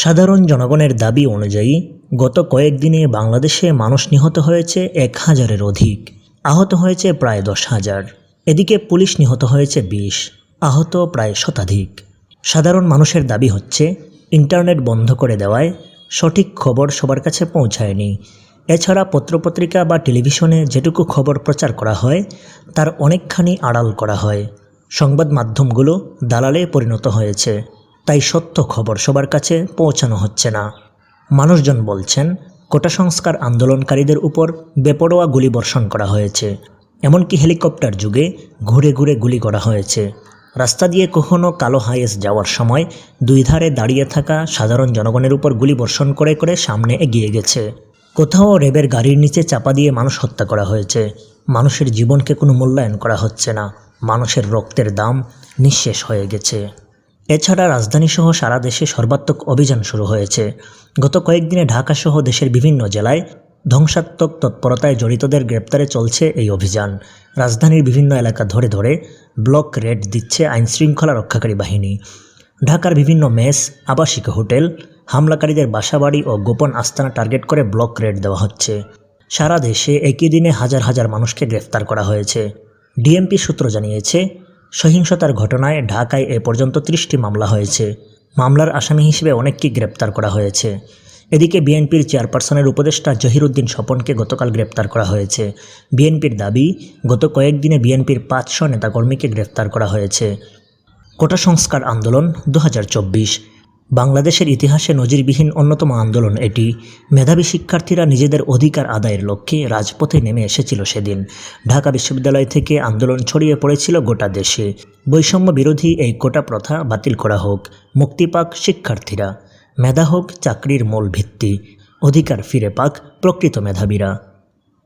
সাধারণ জনগণের দাবি অনুযায়ী, গত কয়েকদিনে বাংলাদেশে মানুষ নিহত হয়েছে এক হাজারের অধিক। আহত হয়েছে প্রায় দশ হাজার। এদিকে পুলিশ নিহত হয়েছে বিশ। আহত প্রায় শতাধিক। সাধারণ মানুষের দাবি হচ্ছে, ইন্টারনেট বন্ধ করে দেওয়ায় সঠিক খবর সবার কাছে পৌঁছায়নি। এছাড়া পত্রপত্রিকা বা টেলিভিশনে যেটুকু খবর প্রচার করা হয়, তার অনেকখানি আড়াল করা হয়। সংবাদ মাধ্যমগুলো দালালে পরিণত হয়েছে। তাই সত্য খবর সবার কাছে পৌঁছানো হচ্ছে না। মানুষজন বলছেন, কোটা সংস্কার আন্দোলনকারীদের উপর বেপরোয়া গুলি বর্ষণ করা হয়েছে। এমনকি হেলিকপ্টার যুগে ঘুরে ঘুরে গুলি করা হয়েছে। রাস্তা দিয়ে কখনো কালো হাইয়েস যাওয়ার সময় দুই ধারে দাঁড়িয়ে থাকা সাধারণ জনগণের উপর গুলি বর্ষণ করে করে সামনে এগিয়ে গেছে। কোথাও রেবের গাড়ির নিচে চাপা দিয়ে মানুষ হত্যা করা হয়েছে। মানুষের জীবনকে কোনো মূল্যায়ন করা হচ্ছে না। মানুষের রক্তের দাম নিঃশেষ হয়ে গেছে। এছাড়া রাজধানীসহ সারা দেশে সর্বাত্মক অভিযান শুরু হয়েছে। গত কয়েকদিনে ঢাকাসহ দেশের বিভিন্ন জেলায় ধ্বংসাত্মক তৎপরতায় জড়িতদের গ্রেপ্তারে চলছে এই অভিযান। রাজধানীর বিভিন্ন এলাকা ধরে ধরে ব্লক রেড দিচ্ছে আইনশৃঙ্খলা রক্ষাকারী বাহিনী। ঢাকার বিভিন্ন মেস, আবাসিক হোটেল, হামলাকারীদের বাসাবাড়ি ও গোপন আস্তানা টার্গেট করে ব্লক রেড দেওয়া হচ্ছে। সারা দেশে একই দিনে হাজার হাজার মানুষকে গ্রেফতার করা হয়েছে। ডিএমপি সূত্র জানিয়েছে সহিংসতার ঘটনায় ঢাকায় এ পর্যন্ত ত্রিশটি মামলা হয়েছে। মামলার আসামি হিসেবে অনেককে গ্রেপ্তার করা হয়েছে। এদিকে বিএনপির চেয়ারপারসনের উপদেষ্টা জহিরুদ্দিন স্বপনকে গতকাল গ্রেপ্তার করা হয়েছে। বিএনপির দাবি, গত কয়েকদিনে বিএনপির পাঁচশো নেতাকর্মীকে গ্রেপ্তার করা হয়েছে। কোটা সংস্কার আন্দোলন দু হাজার চব্বিশ। বাংলাদেশের ইতিহাসে নজিরবিহীন অন্যতম আন্দোলন এটি। মেধাবী শিক্ষার্থীরা নিজেদের অধিকার আদায়ের লক্ষ্যে রাজপথে নেমে এসেছিল সেদিন। ঢাকা বিশ্ববিদ্যালয় থেকে আন্দোলন ছড়িয়ে পড়েছিল গোটা দেশে। বৈষম্য বিরোধী এই কোটা প্রথা বাতিল করা হোক, মুক্তি পাক শিক্ষার্থীরা। মেধা হোক, চাকরির মূল ভিত্তি। অধিকার ফিরে পাক প্রকৃত মেধাবীরা।